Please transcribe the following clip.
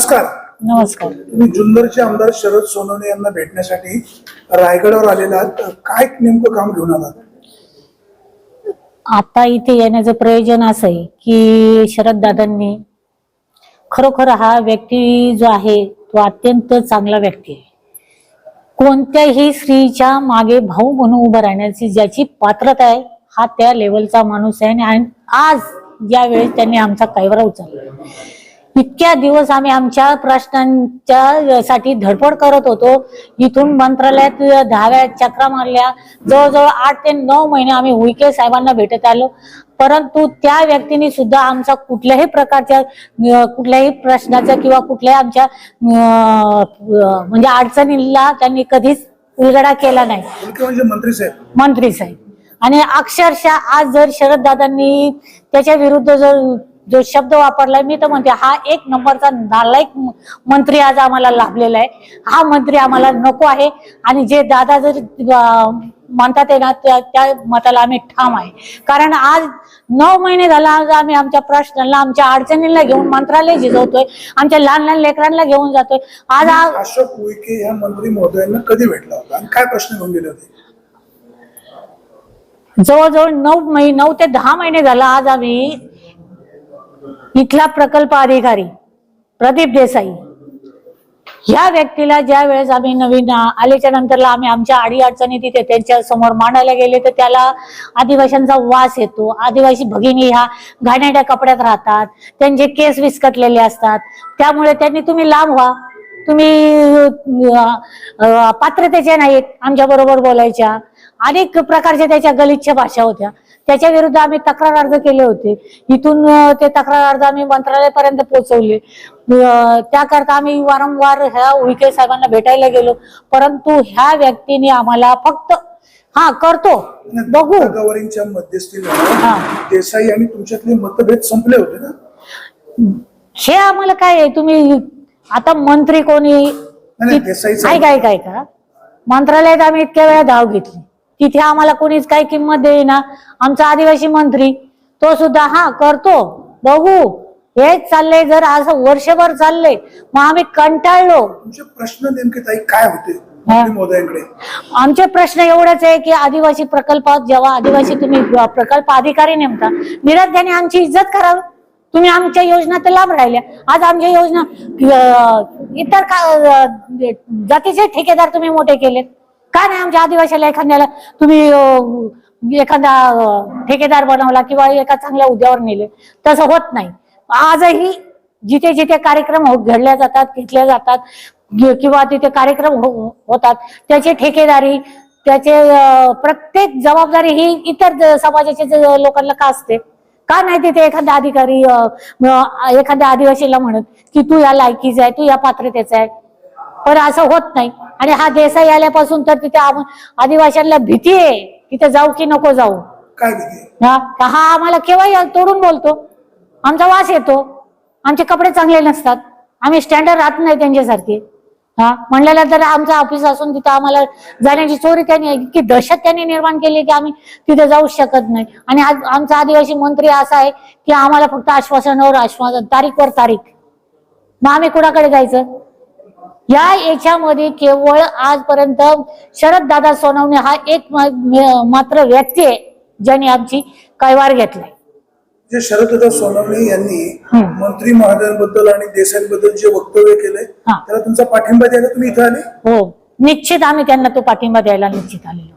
नमस्कार. नमस्कार. तुम्ही जुन्नरचे आमदार शरद सोनवणे यांना भेटण्यासाठी रायगडावर आलेला आहात. काय नेमकं काम घेऊन आलात? आता इथे येण्याचं प्रयोजन असं आहे की शरद दादांनी खरोखर हा व्यक्ती जो आहे तो अत्यंत चांगला व्यक्ती आहे. कोणत्याही स्त्रीच्या मागे भाऊ म्हणून उभं राहण्याची ज्याची पात्रता आहे हा त्या लेवलचा माणूस आहे आणि आज ज्या वेळेस त्यांनी आमचा कैवरा उचलला. इतक्या दिवस आम्ही आमच्या प्रश्नांच्या साठी धडपड करत होतो. इथून मंत्रालयात दहा वेळा चक्रा मारल्या. जवळजवळ आठ ते नऊ महिने आम्ही उईके साहेबांना भेटत आलो. परंतु त्या व्यक्तीने सुद्धा आमचा कुठल्याही प्रकारच्या कुठल्याही प्रश्नाचा किंवा कुठल्याही आमच्या म्हणजे अडचणीला त्यांनी कधीच उलगडा केला नाही. म्हणजे मंत्री साहेब. मंत्री साहेब. आणि अक्षरशः आज जर शरद दादांनी त्याच्या विरुद्ध जर जो शब्द वापरलाय मी तर म्हणते हा एक नंबरचा नालायक मंत्री आज आम्हाला लाभलेला आहे. हा मंत्री आम्हाला नको आहे. आणि जे दादा जर म्हणतात ना त्या त्या मताला आम्ही ठाम आहे. कारण आज नऊ महिने झाला आज आम्ही आमच्या प्रश्नांना आमच्या अडचणींना घेऊन मंत्रालय झिजवतोय आमच्या लहान लहान लेकरांना घेऊन जातोय. आज अशोक उईके या मंत्री महोदयांना कधी भेटला होता? आणि काय प्रश्न घेऊन गेले होते? जवळजवळ नऊ महिने नऊ ते दहा महिने झाला आज आम्ही इथला प्रकल्प अधिकारी प्रदीप देसाई. ह्या व्यक्तीला ज्या वेळेस आम्ही नवीन आल्याच्या नंतरला आम्ही आमच्या आडी अडचणी तिथे त्यांच्यासमोर मांडायला गेले तर त्याला आदिवाशांचा वास येतो. आदिवासी भगिनी ह्या घाण्याड्या कपड्यात राहतात त्यांचे केस विस्कटलेले असतात. त्यामुळे त्यांनी तुम्ही लांब व्हा. तुम्ही पात्रतेच्या नाहीत आमच्या बरोबर बोलायच्या. अनेक प्रकारच्या त्याच्या गलिच्छ भाषा होत्या. त्याच्या विरुद्ध आम्ही तक्रार अर्ज केले होते. इथून ते तक्रार अर्ज आम्ही मंत्रालयापर्यंत पोहोचवले. त्याकरता आम्ही वारंवार ह्या उईके साहेबांना भेटायला गेलो. परंतु ह्या व्यक्तीने आम्हाला फक्त हा करतो. बघू. हा. देसाई आणि तुमच्यातले मतभेद संपले होते ना? हे आम्हाला काय आहे? तुम्ही आता मंत्री कोणी? ऐका ऐका ऐका. मंत्रालयात आम्ही इतक्या वेळा धाव घेतली. तिथे आम्हाला कोणीच काही किंमत देईना आमचा आदिवासी मंत्री तो सुद्धा हा करतो. बघू. हेच चाललंय जर असं वर्षभर चाललंय मग आम्ही कंटाळलो. तुमचे प्रश्न नेमके ताई काय होते महोदयांकडे? आमचे प्रश्न एवढेच आहे की आदिवासी प्रकल्पात जेव्हा आदिवासी तुम्ही प्रकल्प अधिकारी नेमता निरात त्याने आमची इज्जत करावी. तुम्ही आमच्या योजना तर लाभ राहिल्या. आज आमच्या योजना इतर का जातीचे ठेकेदार तुम्ही मोठे केलेत. का नाही आमच्या आदिवासीला एखाद्याला तुम्ही एखादा ठेकेदार बनवला किंवा एका चांगल्या उद्यावर नेले तसं होत नाही. आजही जिथे जिथे कार्यक्रम हो- घडल्या जातात घेतल्या जातात किंवा तिथे कार्यक्रम हो- होतात त्याची ठेकेदारी त्याचे प्रत्येक जबाबदारी ही इतर समाजाचे समाजाच्या ज- लोकांना का असते? का नाही तिथे एखादा अधिकारी एखाद्या आदिवासीला म्हणत की तू या लायकीचा आहे तू या पात्रतेचा आहे? पण असं होत नाही. आणि हा देसाई आल्यापासून तर तिथे आदिवासींना भीती आहे. तिथे जाऊ की नको जाऊ? काय भीती हा? हा आम्हाला केव्हाही तोडून बोलतो. आमचा वास येतो. आमचे कपडे चांगले नसतात. आम्ही स्टँडर्ड राहत नाही त्यांच्यासारखे. हा? म्हणलेलं तर आमचं ऑफिस असून तिथं आम्हाला जाण्याची चोरी त्यांनी इतकी दहशत त्यांनी निर्माण केली की आम्ही तिथे जाऊ शकत नाही. आणि आज आमचा आदिवासी मंत्री असा आहे की आम्हाला फक्त आश्वासनावर आश्वासन तारीखवर तारीख. मग आम्ही कुणाकडे जायचं? या याच्यामध्ये केवळ आजपर्यंत शरद दादा सोनवणे हा एक मात्र व्यक्ती आहे ज्याने आमची कैवार घेतलाय जे शरददा सोनवणे यांनी. मंत्री महोदयांबद्दल आणि देसाईंबद्दल जे वक्तव्य केलंय हा. त्याला तुमचा पाठिंबा द्यायला तुम्ही इथं आले हो निश्चित आम्ही त्यांना तो पाठिंबा द्यायला निश्चित आलेलो